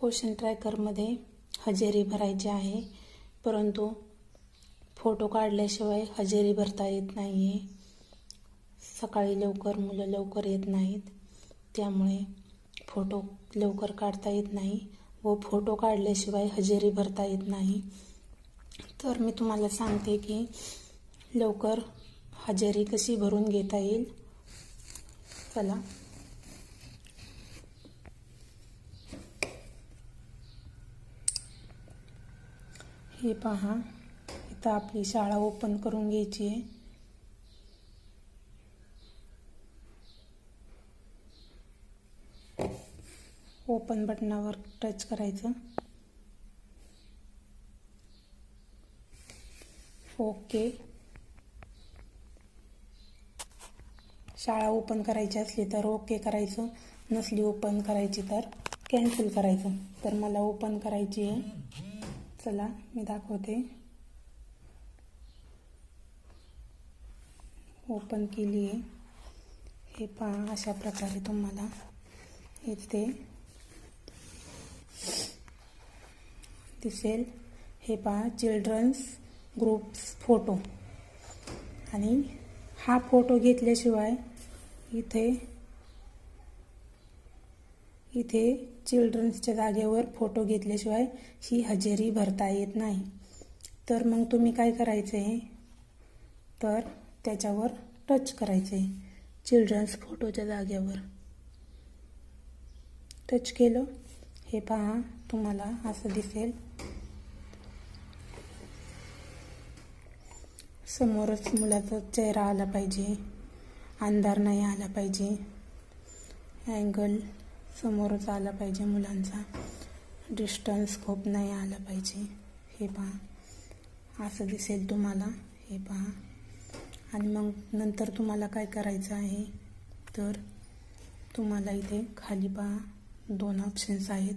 पोषण ट्रॅकरमध्ये हजेरी भरायची आहे. परंतु फोटो काढल्याशिवाय हजेरी भरता येत नाही आहे सकाळी लवकर मुलं लवकर येत नाहीत. त्यामुळे फोटो लवकर काढता येत नाही व फोटो काढल्याशिवाय हजेरी भरता येत नाही. तर मी तुम्हाला सांगते की लवकर हजेरी कशी भरून घेता येईल. चला. हे पहा. इथं आपली शाळा ओपन करून घ्यायची आहे. ओपन बटनावर टच करायचं. ओके शाळा ओपन करायची असली तर ओके करायचं. नसली ओपन करायची तर कॅन्सल करायचं. तर मला ओपन करायची आहे. चला मी दाखवते. ओपन केली आहे. हे पहा अशा प्रकारे तुम्हाला इथे दिसेल. हे पहा चिल्ड्रन्स ग्रुप्स फोटो आणि हा फोटो घेतल्याशिवाय इथे इथे चिल्ड्रन्सच्या जागेवर फोटो घेतल्याशिवाय ही हजेरी भरता येत नाही. तर मग तुम्ही काय करायचं? आहे तर त्याच्यावर टच करायचं. आहे चिल्ड्रन्स फोटोच्या जागेवर. टच केलं. हे पहा तुम्हाला असं दिसेल. समोरच मुलाचा चेहरा आला पाहिजे. अंधार नाही आला पाहिजे. अँगल समोरच आला पाहिजे मुलांचा. डिस्टन्स खूप नाही आला पाहिजे. हे पहा. असं दिसेल तुम्हाला. हे पहा. आणि मग नंतर तुम्हाला काय करायचं आहे? तर तुम्हाला इथे खाली पहा. दोन ऑप्शन्स आहेत.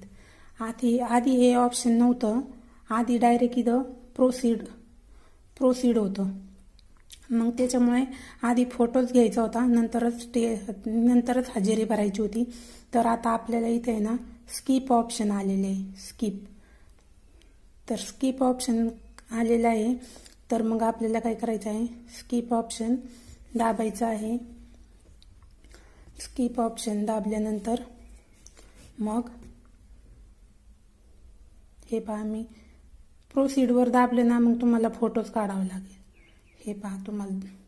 आधी आधी हे ऑप्शन नव्हतं. आधी डायरेक्ट इथं प्रोसीड प्रोसीड होतं. मग त्याच्यामुळे आधी फोटोच घ्यायचा होता. नंतरच ते नंतरच हजेरी भरायची होती. तर आता आपल्याला इथे आहे ना स्किप ऑप्शन आलेले आहे. स्किप तर स्किप ऑप्शन आलेलं आहे. तर मग आपल्याला काय करायचं आहे? स्किप ऑप्शन दाबायचं आहे. स्किप ऑप्शन दाबल्यानंतर मग हे पहा मी प्रोसीडवर दाबले ना मग तुम्हाला फोटोज काढावे लागेल. हे पहा तुम्हाला